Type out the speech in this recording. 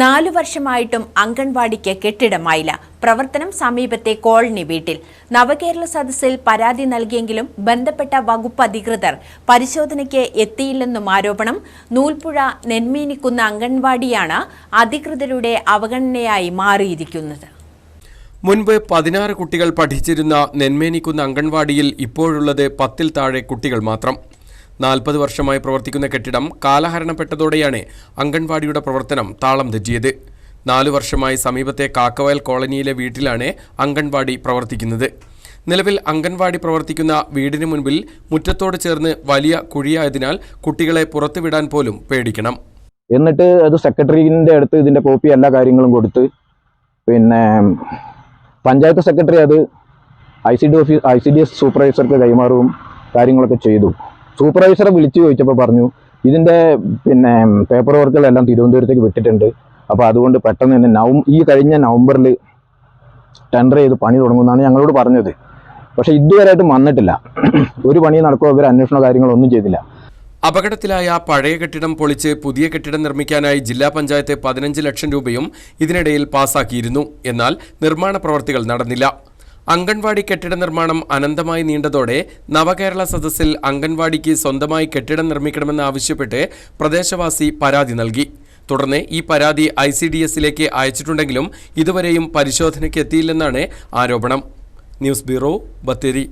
നാലു വർഷമായിട്ടും അംഗൻവാടിക്ക് കെട്ടിടമായില്ല. പ്രവർത്തനം സമീപത്തെ കോളനി വീട്ടിൽ. നവകേരള സദസ്സിൽ പരാതി നൽകിയെങ്കിലും ബന്ധപ്പെട്ട വകുപ്പ് അധികൃതർ പരിശോധനയ്ക്ക് എത്തിയില്ലെന്നും ആരോപണം. നൂൽപ്പുഴ നെന്മീനിക്കുന്ന അംഗൻവാടിയാണ് അധികൃതരുടെ അവഗണനയായി മാറിയിരിക്കുന്നത്. മുൻപ് പതിനാറ് കുട്ടികൾ പഠിച്ചിരുന്ന നെന്മേനിക്കുന്ന അംഗൻവാടിയിൽ ഇപ്പോഴുള്ളത് പത്തിൽ താഴെ കുട്ടികൾ മാത്രം. നാൽപ്പത് വർഷമായി പ്രവർത്തിക്കുന്ന കെട്ടിടം കാലഹരണപ്പെട്ടതോടെയാണ് അംഗൻവാടിയുടെ പ്രവർത്തനം താളം തെറ്റിയത്. നാലു വർഷമായി സമീപത്തെ കാക്കവയൽ കോളനിയിലെ വീട്ടിലാണ് അംഗൻവാടി പ്രവർത്തിക്കുന്നത്. നിലവിൽ അംഗൻവാടി പ്രവർത്തിക്കുന്ന വീടിന് മുൻപിൽ മുറ്റത്തോട് ചേർന്ന് വലിയ കുഴിയായതിനാൽ കുട്ടികളെ പുറത്തുവിടാൻ പോലും പേടിക്കണം. എന്നിട്ട് അത് സെക്രട്ടറിന്റെ അടുത്ത് ഇതിന്റെ കോപ്പി എല്ലാ കാര്യങ്ങളും കൊടുത്ത് പിന്നെ പഞ്ചായത്ത് സെക്രട്ടറി അത് I C D office I C D S സൂപ്പർവൈസർക്ക് കൈമാറുകയും കാര്യങ്ങളൊക്കെ ചെയ്തു. സൂപ്പർവൈസറെ വിളിച്ചു ചോദിച്ചപ്പോൾ പറഞ്ഞു ഇതിന്റെ പിന്നെ പേപ്പർ വർക്കുകളെല്ലാം തിരുവനന്തപുരത്തേക്ക് വിട്ടിട്ടുണ്ട്. അപ്പോൾ അതുകൊണ്ട് പെട്ടെന്ന് തന്നെ നവം ഈ കഴിഞ്ഞ നവംബറിൽ ടെൻഡർ ചെയ്ത് പണി തുടങ്ങുമെന്നാണ് ഞങ്ങളോട് പറഞ്ഞത്. പക്ഷേ ഇതുവരെയായിട്ടും വന്നിട്ടില്ല. ഒരു പണി നടക്കുക ഇവർ അന്വേഷണ കാര്യങ്ങളൊന്നും ചെയ്തില്ല. അപകടത്തിലായ പഴയ കെട്ടിടം പൊളിച്ച് പുതിയ കെട്ടിടം നിർമ്മിക്കാനായി ജില്ലാ പഞ്ചായത്ത് പതിനഞ്ച് ലക്ഷം രൂപയും ഇതിനിടയിൽ പാസാക്കിയിരുന്നു. എന്നാൽ നിർമ്മാണ പ്രവർത്തികൾ നടന്നില്ല. അംഗൻവാടി കെട്ടിട നിർമ്മാണം അനന്തമായി നീണ്ടതോടെ നവകേരള സദസ്സിൽ അംഗൻവാടിക്ക് സ്വന്തമായി കെട്ടിടം നിർമ്മിക്കണമെന്ന് ആവശ്യപ്പെട്ട് പ്രദേശവാസി പരാതി നൽകി. തുടർന്ന് ഈ പരാതി ഐ സി ഡി എസിലേക്ക് അയച്ചിട്ടുണ്ടെങ്കിലും ഇതുവരെയും പരിശോധനയ്ക്ക് എത്തിയില്ലെന്നാണ് ആരോപണം. News bureau Bathery.